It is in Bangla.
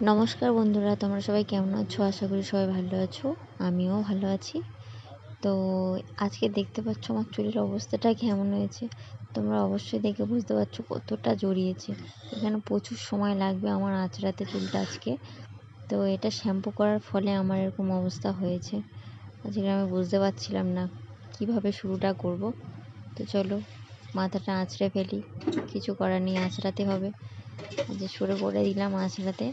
নমস্কার বন্ধুরা, তোমরা সবাই কেমন আছো? আশা করি সবাই ভালো আছো। আমিও ভালো আছি। তো আজকে দেখতে পাচ্ছ আমার চুলের অবস্থাটা কেমন হয়েছে। তোমরা অবশ্যই দেখে বুঝতে পারছ কতটা জড়িয়েছে। এখানে প্রচুর সময় লাগবে আমার আঁচড়াতে চুলটা আজকে। তো এটা শ্যাম্পু করার ফলে আমার এরকম অবস্থা হয়েছে। আজকে আমি বুঝতে পারছিলাম না কীভাবে শুরুটা করব। তো চলো, মাথাটা আঁচড়ে ফেলি। কিছু করার নেই, আঁচড়াতে হবে। যে শুরু করে দিলাম আঁচড়াতে।